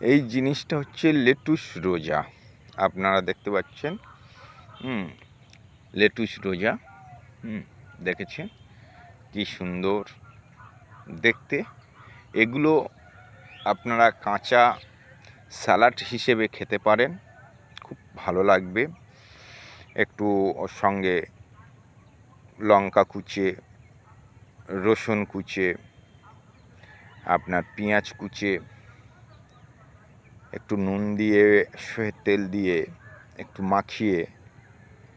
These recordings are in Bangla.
এই জিনিসটা হচ্ছে লেটুস রোজা। আপনারা দেখতে পাচ্ছেন, হুম, লেটুস রোজা, হুম, দেখেছেন? কি সুন্দর দেখতে। এগুলো আপনারা কাঁচা স্যালাড হিসেবে খেতে পারেন, খুব ভালো লাগবে। একটু ওর সঙ্গে লঙ্কা কুচে, রসুন কুচে, আপনার পেঁয়াজ কুচে একটু নুন দিয়ে সয়ে তেল দিয়ে একটু মাখিয়ে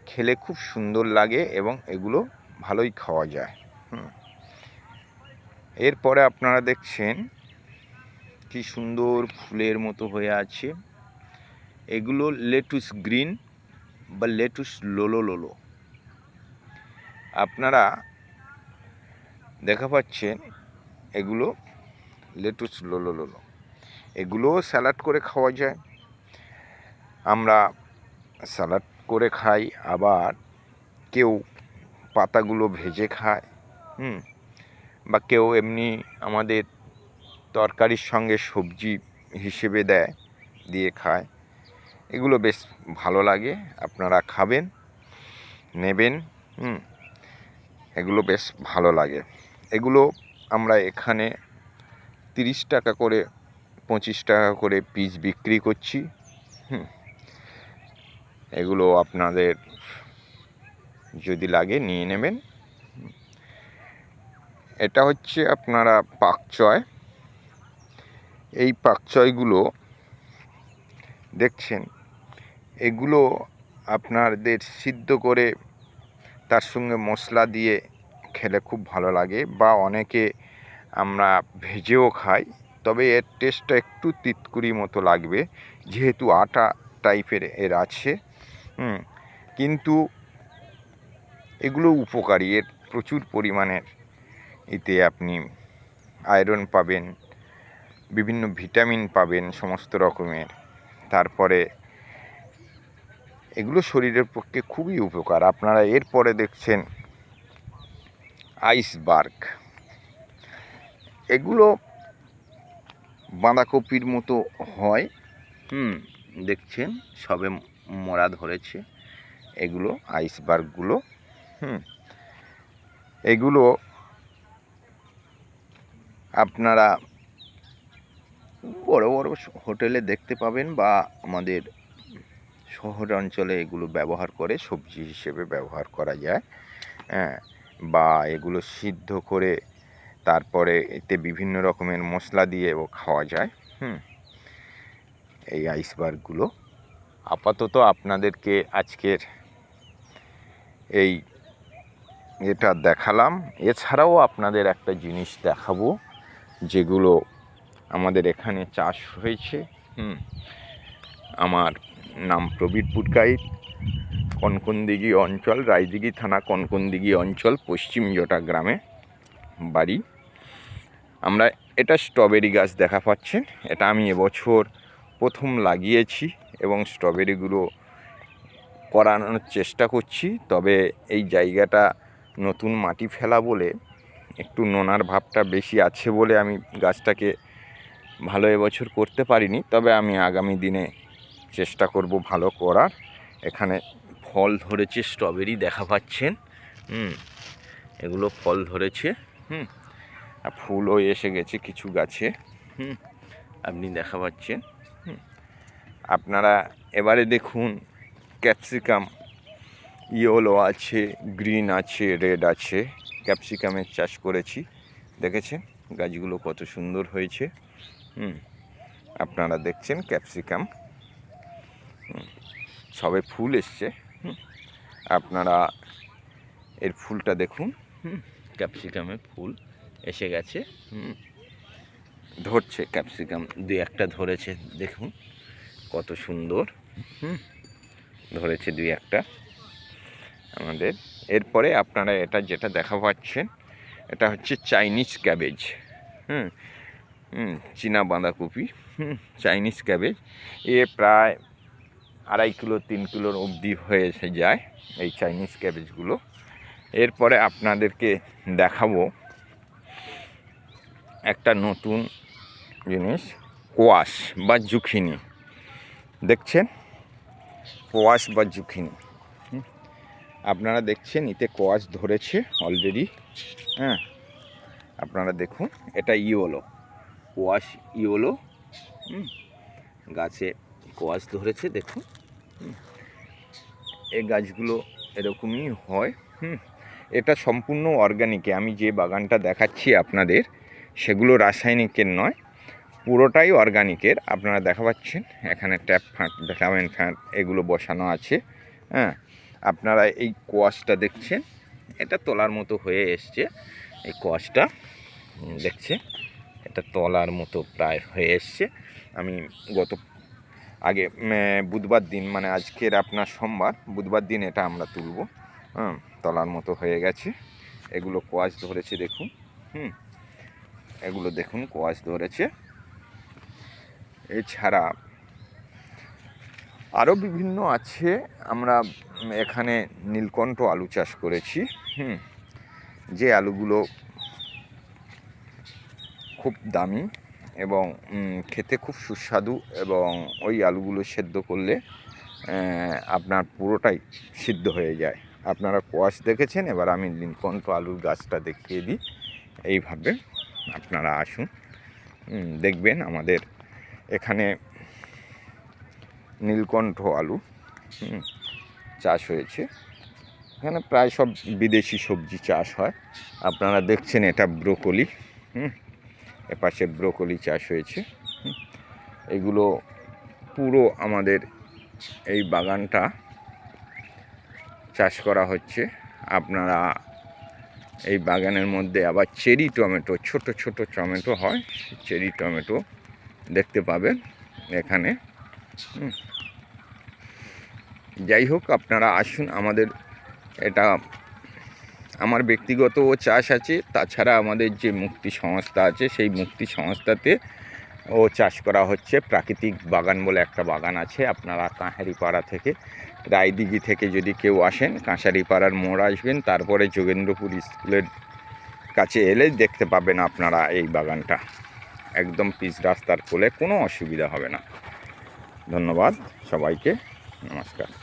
খেলে খুব সুন্দর লাগে এবং এগুলো ভালোই খাওয়া যায়। এরপরে আপনারা দেখছেন কি সুন্দর ফুলের মতো হয়ে আছে। এগুলো লেটুস গ্রিন বা লেটুস লোলো লোলো। আপনারা দেখা পাচ্ছেন এগুলো লেটুস লোলো লোলো। এগুলোও স্যালাড করে খাওয়া যায়। আমরা স্যালাড করে খাই, আবার কেউ পাতাগুলো ভেজে খায়, হুম, বা কেউ এমনি আমাদের তরকারির সঙ্গে সবজি হিসেবে দেয়, দিয়ে খায়। এগুলো বেশ ভালো লাগে, আপনারা খাবেন, নেবেন, হুম, এগুলো বেশ ভালো লাগে। এগুলো আমরা এখানে তিরিশ টাকা করে পঁচিশ টাকা করে পিস বিক্রি করছি। হুম। এগুলো আপনাদের যদি লাগে নিয়ে নেবেন। এটা হচ্ছে আপনারা পাকচয় এই পাকচয়গুলো দেখছেন? এগুলো আপনাদের সিদ্ধ করে তার সঙ্গে মশলা দিয়ে খেলে খুব ভালো লাগে বা অনেকে আমরা ভেজেও খাই। তবে এর টেস্টটা একটু তিতকুড়ি মতো লাগবে, যেহেতু আটা টাইপের এর আছে। কিন্তু এগুলো উপকারী, এর প্রচুর পরিমাণের। এতে আপনি আয়রন পাবেন, বিভিন্ন ভিটামিন পাবেন, সমস্ত রকমের। তারপরে এগুলো শরীরের পক্ষে খুবই উপকার। আপনারা এরপরে দেখছেন আইসবার্গ এগুলো বাঁধাকপির মতো হয়। হুম, দেখছেন? সবে মরা ধরেছে। এগুলো আইসবার্গগুলো হুম, এগুলো আপনারা বড় বড় হোটেলে দেখতে পাবেন বা আমাদের শহর অঞ্চলে এগুলো ব্যবহার করে, সবজি হিসেবে ব্যবহার করা যায়। হ্যাঁ বা এগুলো সিদ্ধ করে তারপরে এতে বিভিন্ন রকমের মশলা দিয়েও খাওয়া যায়, হুম? এই আইসবার্গগুলো। আপাতত আপনাদেরকে আজকের এই এটা দেখালাম। এছাড়াও আপনাদের একটা জিনিস দেখাবো, যেগুলো আমাদের এখানে চাষ হয়েছে, হুম? আমার নাম প্রবীর পুটকাই কনকনদিঘি অঞ্চল রায়দিঘি থানা কনকনদিঘি অঞ্চল, পশ্চিম জটা গ্রামে বাড়ি। আমরা এটা স্ট্রবেরি গাছ দেখা পাচ্ছেন। এটা আমি এবছর প্রথম লাগিয়েছি এবং স্ট্রবেরিগুলো করানোর চেষ্টা করছি। তবে এই জায়গাটা নতুন মাটি ফেলা বলে একটু নোনার ভাবটা বেশি আছে বলে আমি গাছটাকে ভালো এবছর করতে পারিনি। তবে আমি আগামী দিনে চেষ্টা করব ভালো করার। এখানে ফল ধরেছে স্ট্রবেরি দেখা পাচ্ছেন। হুম, এগুলো ফল ধরেছে। হুম। ফুলও এসে গেছে কিছু গাছে। হুম। আপনি দেখা পাচ্ছেন। হুম। আপনারা এবারে দেখুন ক্যাপসিকাম ইয়েলো আছে গ্রিন আছে রেড আছে। ক্যাপসিকামের চাষ করেছি। দেখেছেন? গাছগুলো কত সুন্দর হয়েছে। হুম। আপনারা দেখছেন ক্যাপসিকাম। সবে ফুল এসছে। হুম। আপনারা এর ফুলটা দেখুন। হুম। ক্যাপসিকামের ফুল। এসে গেছে। ধরছে ক্যাপসিকাম, দুই একটা ধরেছে, দেখুন কত সুন্দর। হুম। ধরেছে দুই একটা। আমাদের, এরপরে আপনারা এটা যেটা দেখা পাচ্ছেন এটা হচ্ছে চাইনিজ ক্যাবেজ। হুম। হুম, চীনা বাঁধাকপি। হুম, চাইনিজ ক্যাবেজ। এ প্রায় আড়াই কিলো, তিন কিলোর অবধি হয়ে যায় এই চাইনিজ ক্যাবেজগুলো। এরপরে আপনাদেরকে দেখাবো একটা নতুন জিনিস, কোয়াশ বা জুখিনি। দেখছেন? কোয়াশ বা জুখিনি। আপনারা দেখছেন এতে কোয়াশ ধরেছে অলরেডি হ্যাঁ? আপনারা দেখুন, এটা ইওলো কোয়াশ ইওলো গাছে কোয়াশ ধরেছে, দেখুন। এই গাছগুলো এরকমই হয়। হুম? এটা সম্পূর্ণ অর্গানিকে আমি যে বাগানটা দেখাচ্ছি আপনাদের সেগুলো রাসায়নিকের নয়, পুরোটাই অর্গানিকের আপনারা দেখা পাচ্ছেন, এখানে ট্যাপ ফাঁট ভিটামিন ফ্যাট এগুলো বসানো আছে। হ্যাঁ আপনারা এই কোয়াশটা দেখছেন? এটা তোলার মতো হয়ে এসছে। এই কোয়াশটা দেখছে এটা তলার মতো প্রায় হয়ে এসছে। আমি গত, আগে বুধবার দিন মানে আজকের আপনার সোমবার, বুধবার দিন এটা আমরা তুলব। হ্যাঁ তলার মতো হয়ে গেছে। এগুলো কোয়াশ ধরেছে, দেখুন। হুম। এগুলো দেখুন কোয়াশ ধরেছে। এছাড়া আরও বিভিন্ন আছে। আমরা এখানে নীলকণ্ঠ আলু চাষ করেছি, হুম, যে আলুগুলো খুব দামি এবং খেতে খুব সুস্বাদু এবং ওই আলুগুলো সেদ্ধ করলে আপনার পুরোটাই সিদ্ধ হয়ে যায়। আপনারা কোয়াশ দেখেছেন? এবার আমি নীলকণ্ঠ আলুর গাছটা দেখিয়ে দিই। এইভাবে আপনারা আসুন। দেখবেন আমাদের এখানে নীলকণ্ঠ আলু চাষ হয়েছে। এখানে প্রায় সব বিদেশি সবজি চাষ হয়। আপনারা দেখছেন এটা ব্রোকলি হুম এপাশে ব্রোকলি চাষ হয়েছে। এগুলো পুরো আমাদের এই বাগানটা চাষ করা হচ্ছে। আপনারা এই বাগানের মধ্যে আবার চেরি টমেটো, ছোট ছোট টমেটো হয়, চেরি টমেটো দেখতে পাবেন এখানে। যাই হোক, আপনারা আসুন, আমাদের এটা আমার ব্যক্তিগত চাষ আছে, তাছাড়া আমাদের যে মুক্তি সংস্থা আছে, সেই মুক্তি সংস্থাতে ও চাষ করা হচ্ছে। প্রাকৃতিক বাগান বলে একটা বাগান আছে আপনারা কাঁহারিপাড়া থেকে, রায়দিঘি থেকে যদি কেউ আসেন, কাঁসারিপাড়ার মোড় আসবেন, তারপরে যোগেন্দ্রপুর স্কুলের কাছে এলে দেখতে পাবেন আপনারা এই বাগানটা। একদম পিচ রাস্তার কোলে, কোনো অসুবিধা হবে না। ধন্যবাদ সবাইকে, নমস্কার।